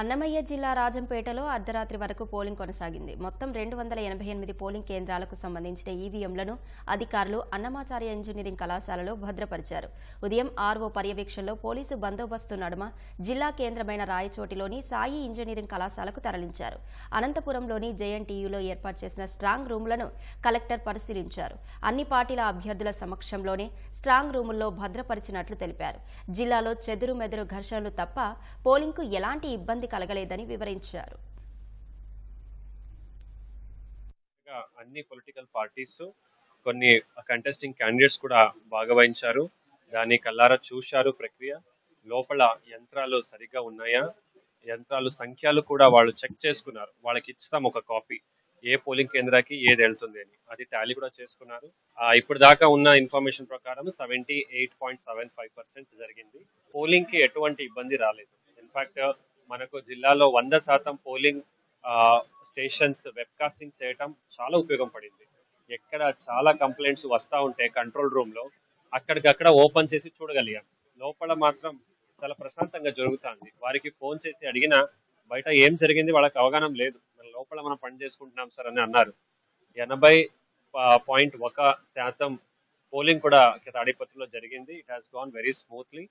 అన్నమయ్య జిల్లా రాజంపేటలో అర్ధరాత్రి వరకు పోలింగ్ కొనసాగింది. మొత్తం రెండు వందల ఎనభై ఎనిమిది పోలింగ్ కేంద్రాలకు సంబంధించిన ఈవీఎంలను అధికారులు అన్నమాచార్య ఇంజనీరింగ్ కళాశాలలో భద్రపరిచారు. ఉదయం ఆర్ఓ పర్యవేక్షణలో పోలీసు బందోబస్తు నడుమ జిల్లా కేంద్రమైన రాయచోటిలోని సాయి ఇంజనీరింగ్ కళాశాలకు తరలించారు. అనంతపురంలోని జేఎన్టీయూలో ఏర్పాటు చేసిన స్ట్రాంగ్ రూములను కలెక్టర్ పరిశీలించారు. అన్ని పార్టీల అభ్యర్థుల సమక్షంలోనే స్ట్రాంగ్ రూముల్లో భద్రపరిచినట్లు తెలిపారు. జిల్లాలో చెదురు మెదురు ఘర్షణలు తప్ప పోలింగ్కు ఎలాంటి ఇబ్బంది కలగలేదని వివరించారు. అన్ని పొలిటికల్ పార్టీస్ కొన్ని కంటెస్టింగ్ క్యాండిడేట్స్ కూడా భాగవహించారు. దాన్ని కల్లారా చూశారు ప్రక్రియ. లోపల యంత్రాలు సరిగ్గా ఉన్నాయా? యంత్రాలు సంఖ్యలు కూడా వాళ్ళు చెక్ చేసుకున్నారు. వాళ్ళకి ఇస్తాం ఒక కాపీ. ఏ పోలింగ్ కేంద్రానికి ఏది వెళ్తుంది అని. అది టాలీ కూడా చేసుకున్నారు. ఆ, ఇప్పుడు దాకా ఉన్న ఇన్ఫర్మేషన్ ప్రకారం seventy eight point seven five percent జరిగింది. పోలింగ్కి ఎటువంటి ఇబ్బంది రాలేదు. ఇన్ఫాక్ట్ మనకు జిల్లాలో వంద శాతం పోలింగ్ స్టేషన్స్ వెబ్కాస్టింగ్ చేయటం చాలా ఉపయోగం పడింది. ఎక్కడ చాలా కంప్లైంట్స్ వస్తూ ఉంటే కంట్రోల్ రూమ్లో అక్కడికక్కడ ఓపెన్ చేసి చూడగలిగాం. లోపల మాత్రం చాలా ప్రశాంతంగా జరుగుతుంది. వారికి ఫోన్ చేసి అడిగినా బయట ఏం జరిగింది వాళ్ళకి అవగాహన లేదు. మన లోపల మనం పని చేసుకుంటున్నాం సార్ అని అన్నారు. ఎనభై పాయింట్ ఒక శాతం పోలింగ్ కూడా తాడిపత్రిలో జరిగింది. It has gone very smoothly